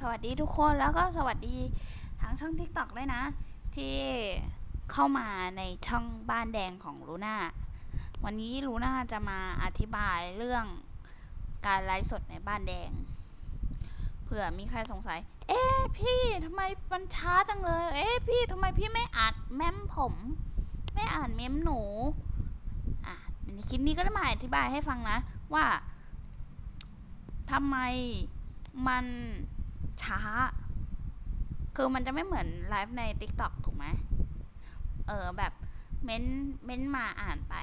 สวัสดีทุกคนแล้วก็สวัสดีทางช่อง TikTok ด้วยนะ ที่เข้ามาในช่องบ้านแดงของลูน่าวันนี้ลูน่าจะมาอธิบายเรื่องการไลฟ์สดในบ้านแดงเผื่อมีใครสงสัย เอ๊ะพี่ทำไมมันช้าจังเลย เอ๊ะพี่ทำไมพี่ไม่อ่านแม้มผม ไม่อ่านเม้มหนูอะในคลิปนี้ก็จะมาอธิบายให้ฟังนะว่าทำไม มันช้า คือมันจะไม่เหมือนไลฟ์ใน TikTok ถูกไหมเออแบบเม้นเม้นมาอ่านไป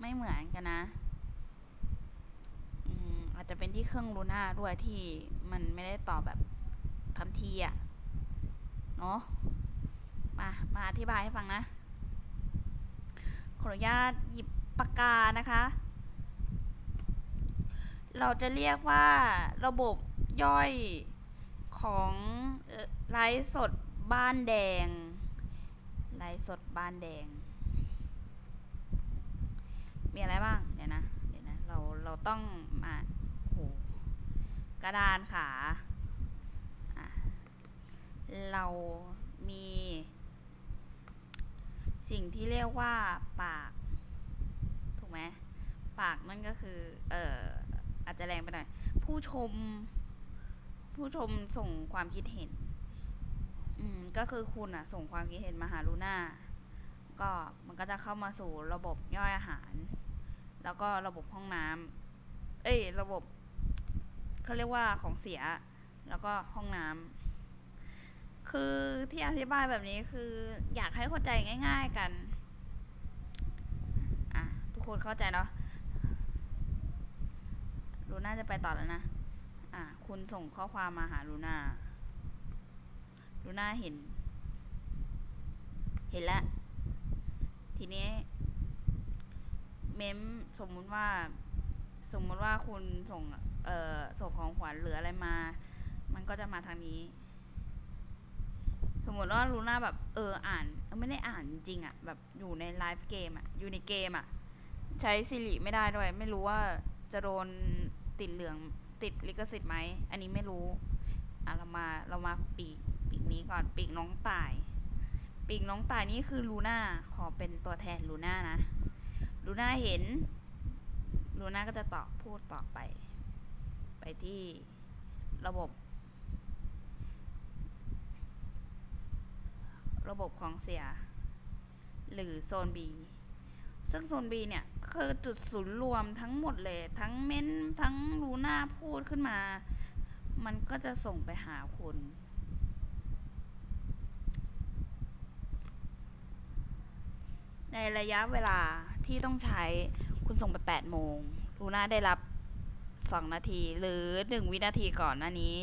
ไม่เหมือนกันนะอืมอาจจะเป็นที่เครื่องลูน่าด้วยที่มันไม่ได้ตอบแบบทันทีอะเนาะมา มาอธิบายให้ฟังนะ ขออนุญาตหยิบปากกานะคะ เราจะเรียกว่าระบบ ย่อยของไลฟ์สดบ้านแดง ไลฟ์สดบ้านแดง มีอะไรบ้าง เดี๋ยวนะ เดี๋ยวนะ เรา เราต้องมาโหกระดานขาเรามี สิ่งที่เรียกว่าปาก ถูกไหม ปากนั่นก็คือ เอ่อ อาจจะแรงไปหน่อย ผู้ชม ผู้ชมส่งความคิดเห็น อืม ก็คือคุณอะส่งความคิดเห็นมาหาลูน่า ก็มันก็จะเข้ามาสู่ระบบย่อยอาหาร แล้วก็ระบบห้องน้ำเอ้ย ระบบเขาเรียกว่าของเสีย แล้วก็ห้องน้ำคือที่อธิบายแบบนี้คืออยากให้เข้าใจง่าย ๆกันอะทุกคนเข้าใจเนาะลูน่าจะไปต่อแล้วนะ อะคุณส่งข้อความมาหาลูน่าลูน่าเห็น เห็นแล้วทีนี้เมมสมมุติว่า สมมุติว่าคุณส่งเอ่อส่งของขวัญหรืออะไรมา มันก็จะมาทางนี้ สมมติว่าลูน่าแบบ เอออ่านไม่ได้อ่านจริงอะแบบอยู่ในไลฟ์เกมอะอยู่ในเกมอะใช้สิริไม่ได้ด้วย ไม่รู้ว่าจะโดนติดเหลือง ติดลิขสิทธิ์ไหม อันนี้ไม่รู้ อะเรามาเรามาปีกปีกนี้ก่อนปีกน้องตาย ปีกน้องตายนี่คือลูน่าขอเป็นตัวแทนลูน่านะลูน่าเห็นลูน่าก็จะตอบพูดต่อไป ไปที่ระบบ ระบบของเสีย หรือโซน B ซึ่งโซน B เนี่ย คือจุดศูนย์รวมทั้งหมดเลย ทั้งเม้นทั้งรูหน่าพูดขึ้นมา มันก็จะส่งไปหาคุณในระยะเวลาที่ต้องใช้คุณส่งไป 8 โมงลูน่าได้รับ 2 นาทีหรือ 1 วินาทีก่อนหน้านี้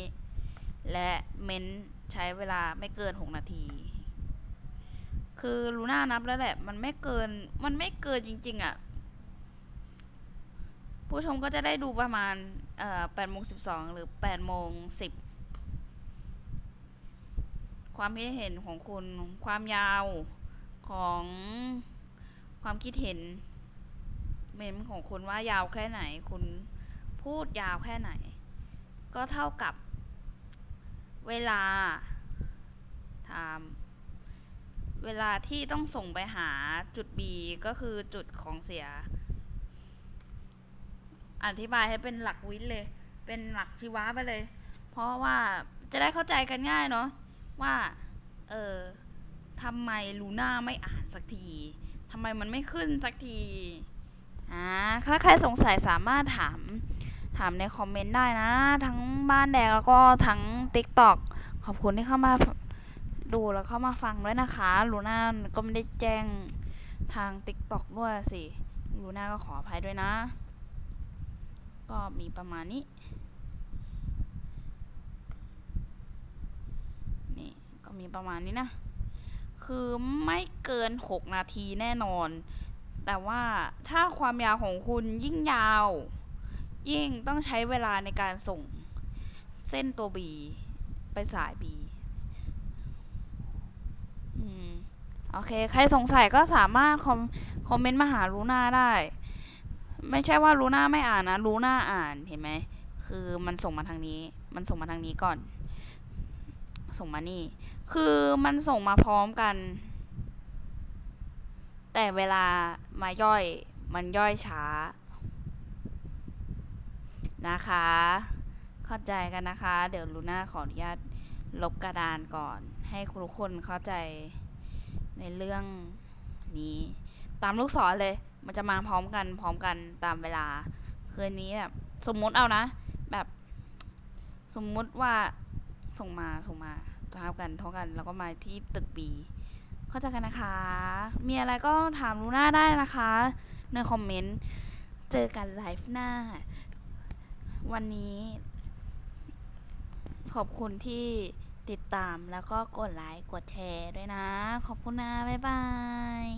และเม้นใช้เวลาไม่เกิน 6 นาที คือลูน่านับแล้วแหละ มันไม่เกิน มันไม่เกินจริง ๆอะ่ะ ผู้ชมก็จะได้ดูประมาณเอ่อ8โมง12หรือ8โมง10ความคิดเห็นของคุณความยาวของความคิดเห็น เมมของคุณว่ายาวแค่ไหน คุณพูดยาวแค่ไหน ก็เท่ากับเวลา time เวลาที่ต้องส่งไปหาจุด B ก็คือจุดของเสีย อธิบายให้เป็นหลักวิทย์เลย เป็นหลักชีวะไปเลย เพราะว่าจะได้เข้าใจกันง่ายเนาะว่า เออทำไมลูน่าไม่อ่านสักทีทำไมมันไม่ขึ้นสักทีอ่าถ้าใครสงสัยสามารถถาม ถามในคอมเมนต์ได้นะ ทั้งบ้านแดงแล้วก็ทั้ง TikTok ขอบคุณที่เข้ามาดูแล้วเข้ามาฟังด้วยนะคะ ลูน่าก็ไม่ได้แจ้งทาง TikTok ด้วยสิ ลูน่าก็ขออภัยด้วยนะ ก็มีประมาณนี้ นี่ก็มีประมาณนี้นะ คือไม่เกิน 6 นาทีแน่นอน แต่ว่าถ้าความยาวของคุณยิ่งยาว ยิ่งต้องใช้เวลาในการส่งเส้นตัว B ไปสาย B อืมโอเค ใครสงสัยก็สามารถคอมคอมเมนต์มาหาลูน่าได้ ไม่ใช่ว่าลูน่าไม่อ่านนะลูน่าอ่านเห็นไหมคคือมันส่งมาทางนี้ มันส่งมาทางนี้ก่อน ส่งมานี่ คือมันส่งมาพร้อมกัน แต่เวลามาย่อย มันย่อยช้า นะคะ เข้าใจกันนะคะ เดี๋ยวลูน่าขออนุญาตลบกระดานก่อน ให้ทุกคนเข้าใจในเรื่องนี้ ตามลูกศรเลย มันจะมาพร้อมกันพร้อมกันตามเวลา คืนนี้แบบสมมุติเอานะ แบบ สมมุติว่าส่งมาส่งมาเท่ากันเท่ากันแล้วก็มาที่ตึกบีเข้าใจกันนะคะ มีอะไรก็ถามลูน่าได้นะคะ ในคอมเมนต์ เจอกันไลฟ์หน้า วันนี้ ขอบคุณที่ติดตามแล้วก็กดไลค์กดแชร์ด้วยนะ ขอบคุณนะ บ๊ายบาย